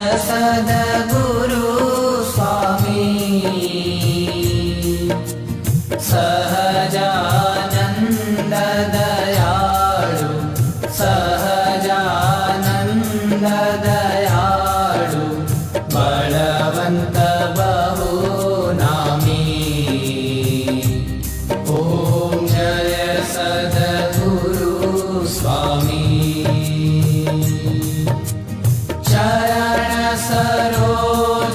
सद्गुरु स्वामी। सहजानन्द दयाळु सहजानन्द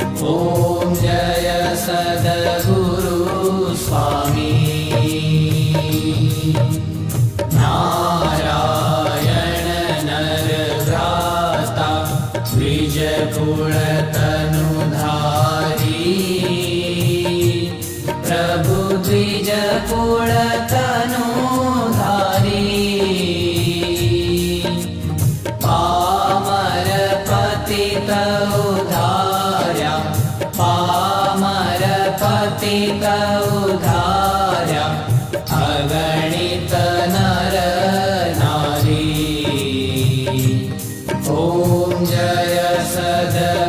ॐ जय सद्गुरु स्वामी। नारायण नर भ्राता द्विजकुलतनुधारी। प्रभु द्विजकुलतनुधारी। पामर धार अगणित नर नारी ॐ जय सद।